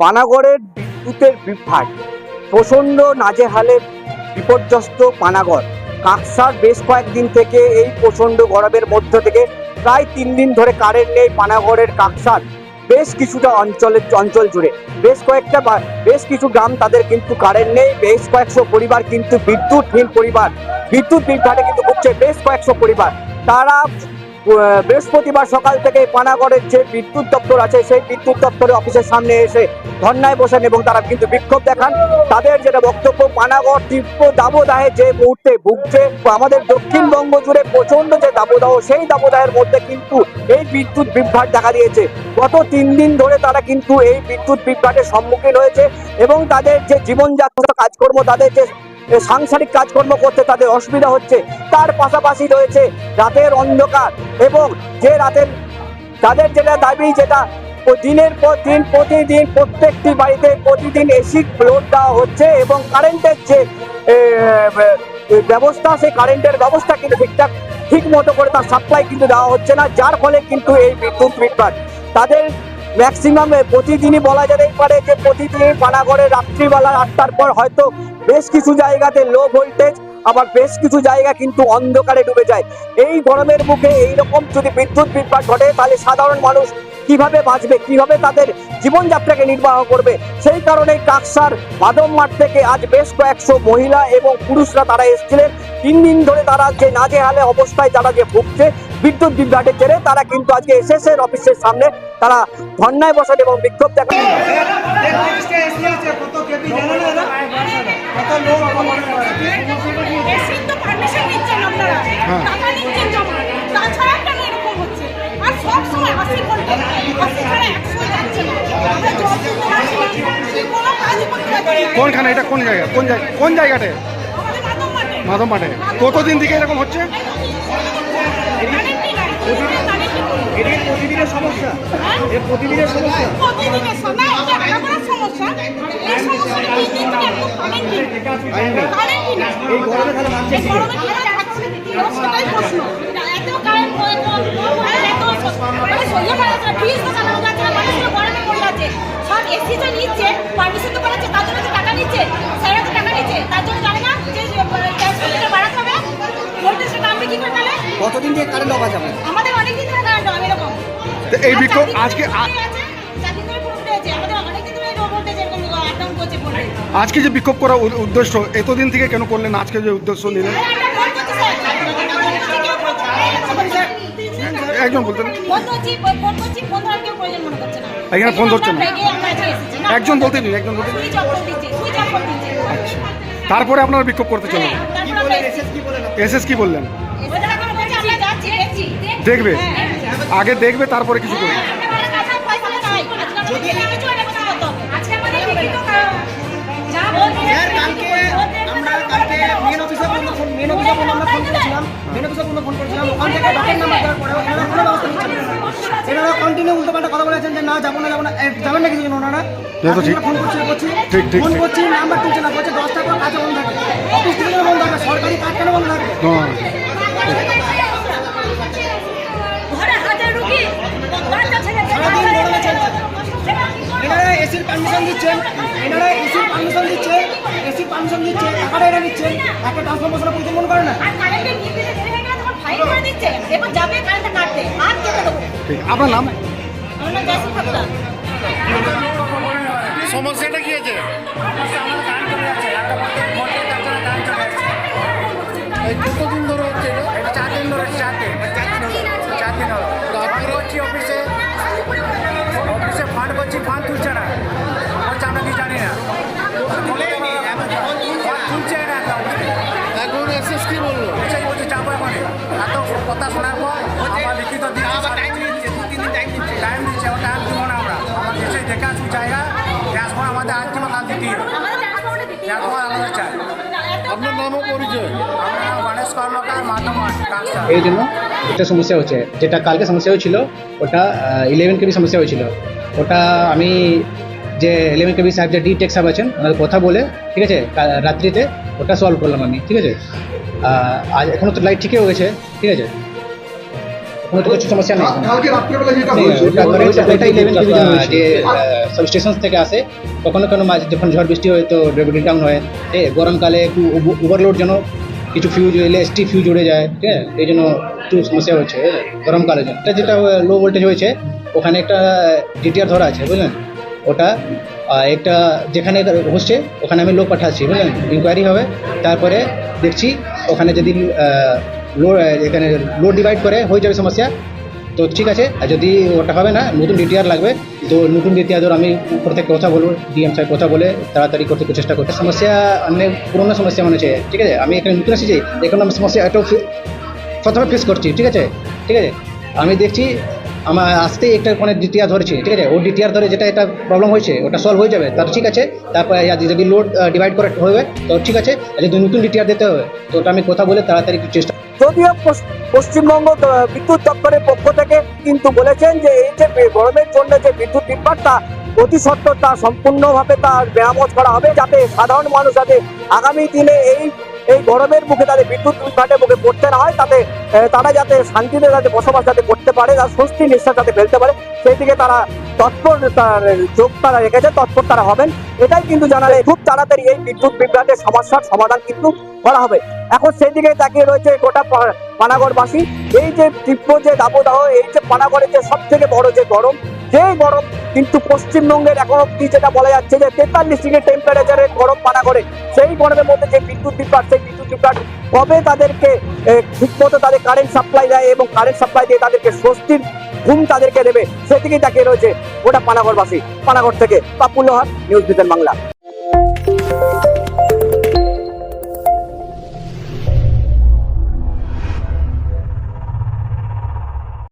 পানাগড়ের বিদ্যুতের বিভ্রাট। প্রচণ্ড নাজেহালে বিপর্যস্ত পানাগড়। কাকসার বেশ কয়েকদিন থেকে এই প্রচণ্ড গরমের মধ্য থেকে প্রায় তিন দিন ধরে কারেন্ট নেই পানাগড়ের কাকসার। বেশ কিছুটা অঞ্চলের অঞ্চল জুড়ে। বেশ কয়েকটা বেশ কিছু গ্রাম তাদের কিন্তু কারেন্ট নেই। বেশ কয়েকশো পরিবার কিন্তু বিদ্যুৎহীন পরিবার। বিদ্যুৎ বিভ্রাটে কিন্তু ভুগছে বেশ কয়েকশো পরিবার। তারা বৃহস্পতিবার সকাল থেকে পানাগড়ের যে বিদ্যুৎ দপ্তর আছে, সেই বিদ্যুৎ দপ্তরের অফিসের সামনে এসে ধর্নায় বসেন এবং তারা কিন্তু বিক্ষোভ দেখান। তাদের যেটা বক্তব্য, পানাগড় তীব্র দাবদাহে যে মুহূর্তে ভুগছে, আমাদের দক্ষিণবঙ্গ জুড়ে প্রচণ্ড যে দাবদাহ, সেই দাবদাহের মধ্যে কিন্তু এই বিদ্যুৎ বিভ্রাট দেখা দিয়েছে। গত তিন দিন ধরে তারা কিন্তু এই বিদ্যুৎ বিভ্রাটের সম্মুখীন হয়েছে এবং তাদের যে জীবনযাত্রা, কাজকর্ম, তাদের যে সাংসারিক কাজকর্ম করতে তাদের অসুবিধা হচ্ছে, তার পাশাপাশি রয়েছে রাতের অন্ধকার এবং যে রাতের, তাদের যেটা দাবি যেটা দিনের পর দিন, প্রতিদিন, প্রত্যেকটি বাড়িতে প্রতিদিন এসি লোড দেওয়া হচ্ছে এবং কারেন্টের যে ব্যবস্থা, সেই কারেন্টের ব্যবস্থা কিন্তু ঠিকঠাক, ঠিক মতো করে তার সাপ্লাই কিন্তু দেওয়া হচ্ছে না, যার ফলে কিন্তু এই বিদ্যুৎ বিভ্রাট তাদের ম্যাক্সিমাম প্রতিদিনই বলা যেতেই পারে যে প্রতিদিন পানাগড়ে রাত্রিবেলা আটটার পর হয়তো বেশ কিছু জায়গাতে লো ভোল্টেজ আবার বেশ কিছু জায়গা কিন্তু অন্ধকারে ডুবে যায়। এই গরমের মুখে এইরকম যদি বিদ্যুৎ বিভ্রাট ঘটে, তাহলে সাধারণ মানুষ কীভাবে বাঁচবে, কীভাবে তাদের জীবনযাত্রাকে নির্বাহ করবে? সেই কারণে কাকসার মাঠ থেকে আজ বেশ কয়েকশো মহিলা এবং পুরুষরা তারা এসেছিলেন। তিন দিন ধরে তারা যে নাজেহালে অবস্থায় তারা যে ভুগছে, বিদ্যুৎ বিভ্রাটের জেরে তারা কিন্তু আজকে এসএস এর অফিসের সামনে তারা ধর্নায় বসেন এবং বিক্ষোভ দেখান। কোনখানে? এটা কোন জায়গা? কোন জায়গা? কোন মাঠে মাধব মাঠে কতদিন থেকে এরকম হচ্ছে? এটা প্রতিদিনের সমস্যা হ্যাঁ? এটা প্রতিদিনের সমস্যা প্রতিদিনের সময় এটা আলাদা সমস্যা এই সমস্যাটা তিন দিন থেকে একদম কারেন্টই নেই। কারেন্টই নেই। এই গরমে তাহলে মানছে কি গরমে কীভাবে থাকছে? সেটাই প্রশ্ন। এত কারেন্ট হয়ে গেল, আর এত মানে সহ্য করা যাচ্ছে ফ্রিজ তো চালানো যাচ্ছে না, মানুষগুলো গরমে মরে যাচ্ছে। সব AC তো নিচ্ছে, permission তো করাচ্ছে, তার জন্য টাকা নিচ্ছে। স্যাররা তো টাকা নিচ্ছে, তার জন্য জানে না যে, আহ, বাড়াতে হবে। ভোল্টেজটা নামবে কি করে তাহলে? কতদিন থেকে কারেন্ট অফ আছে এই বিক্ষোভ আজকে। আজকে যে বিক্ষোভ করার উ- উদ্দেশ্য এতদিন থেকে কেন করলেন আজকে যে উদ্দেশ্য নিলেন। একজন বলতেন ফোন। এখানে ধরছে না? একজন বলতে দিন একজন বলতে করে করে দিচ্ছে। তারপরে আপনারা বিক্ষোভ করতে চলেন এসেছি। এসএস কি বললেন। দেখবে হ্যাঁ। আগে দেখবে তারপরে কিছু করবে। মেন মেন মেন সরকারি কাজ কেন বন্ধ থাকবে এসির পারমিশন দিচ্ছেন। এনারা এসির পারমিশন দিচ্ছে এসির পারমিশন দিচ্ছে টাকাটা এরা দিচ্ছে একটা ট্রান্সফরমেশনে মনে করে না? আপনার নাম? সমস্যাটা কি দেরি ট্রান্সফার আমাদের আজ কিংবা কাল দিতেই হবে আলাদা চাই। আপনার নামও পরিচয়। আমার নাম গণেশ কর্মকার এই জন্য একটা সমস্যা হচ্ছে যেটা কালকে সমস্যা হয়েছিল ওটা ইলেভেন কেবি সমস্যা হয়েছিল। ওটা আমি যে ইলেভেন কেবি সাহেব যে ডি টেক সাহেব আছেন ওনার কথা বলে ঠিক আছে রাত্রিতে ওটা সলভ করলাম আমি ঠিক আছে? আজ এখনও তো লাইট ঠিকই হয়ে গেছে ঠিক আছে? কোনো তো কিছু সমস্যা নেই। ওটা ইলেভেন যে সব স্টেশন থেকে আসে। কখনো কোনো মাঝে যখন ঝড় বৃষ্টি হয় তো ব্রেকিং ডাউন হয়। ঠিক গরমকালে একটু ওভারলোড যেন কিছু ফিউজ এলে এসটি ফিউজ উড়ে যায় ঠিক আছে? এই জন্য একটু সমস্যা হচ্ছে গরমকালে জন্য এটা যেটা লো ভোল্টেজ হয়েছে ওখানে একটা ডিটিআর ধরা আছে বুঝলেন? ওটা একটা যেখানে হচ্ছে ওখানে আমি লোক পাঠাচ্ছি বুঝলেন? ইনকোয়ারি হবে তারপরে দেখছি ওখানে যদি লোড এখানে লোড ডিভাইড করে, হয়ে যাবে সমস্যা। তো ঠিক আছে, আর যদি ওটা হবে না, নতুন ডিটিআর লাগবে, তো নতুন ডিটিআর ধর আমি থেকে কথা বলব ডিএম সাহেব কথা বলে, তাড়াতাড়ি করতে চেষ্টা করতে। সমস্যা অনেক পুরোনো সমস্যা মনে হচ্ছে, ঠিক আছে? আমি এখানে নতুন এসেছি, এখন আমি সমস্যা একটু প্রথমে ফেস করছি, ঠিক আছে? ঠিক আছে? আমি দেখছি, আমার আসতেই একটা মানে ডিটিআর ধরেছি, ঠিক আছে? ও ডিটিআর ধরে যেটা এটা প্রবলেম হয়েছে, ওটা সলভ হয়ে যাবে তার ঠিক আছে? তারপরে যদি লোড ডিভাইড করে হবে তো ঠিক আছে? আর যদি নতুন ডিটিআর দিতে হবে, তো ওটা আমি কথা বলে তাড়াতাড়ি চেষ্টা যদিও পশ্চিমবঙ্গ বিদ্যুৎ দপ্তরের পক্ষ থেকে কিন্তু বলেছেন যে এই যে গরমের জন্য যে বিদ্যুৎ তা অতি সত্ত্বর তা সম্পূর্ণভাবে তার মেরামত করা হবে যাতে সাধারণ মানুষ যাতে আগামী দিনে এই এই গরমের মুখে তাদের বিদ্যুৎ বিভ্রাটের মুখে পড়তে না হয়, তাতে তারা যাতে শান্তিতে যাতে বসবাস যাতে করতে পারে, তার স্বস্তি নিঃশ্বাস যাতে ফেলতে পারে, সেই দিকে তারা তৎপর তার যোগ তারা রেখেছে, তৎপর তারা হবেন। এটাই কিন্তু জানালে খুব তাড়াতাড়ি এই বিদ্যুৎ বিভ্রাটের সমস্যার সমাধান কিন্তু করা হবে। এখন সেই দিকে তাকিয়ে রয়েছে গোটা পানাগড়বাসী। এই যে তীব্র যে দাবদাহ, এই যে পানাগড়ের যে সব থেকে বড় যে গরম যে গরম কিন্তু পশ্চিমবঙ্গের এখন অব্দি যেটা বলা যাচ্ছে যে তেতাল্লিশ ডিগ্রি টেম্পারেচারের গরম পানাগড়ে। সেই গরমের মধ্যে যে বিদ্যুৎ বিভ্রাট, সেই বিদ্যুৎ বিভ্রাট কবে তাদেরকে ঠিক মতো তাদের কারেন্ট সাপ্লাই দেয় এবং কারেন্ট সাপ্লাই দিয়ে তাদেরকে স্বস্তির ঘুম তাদেরকে দেবে, সেদিকেই তাকিয়ে রয়েছে গোটা পানাগড়বাসী। পানাগড় থেকে পাপুল লোহার, নিউজ ভিশন বাংলা।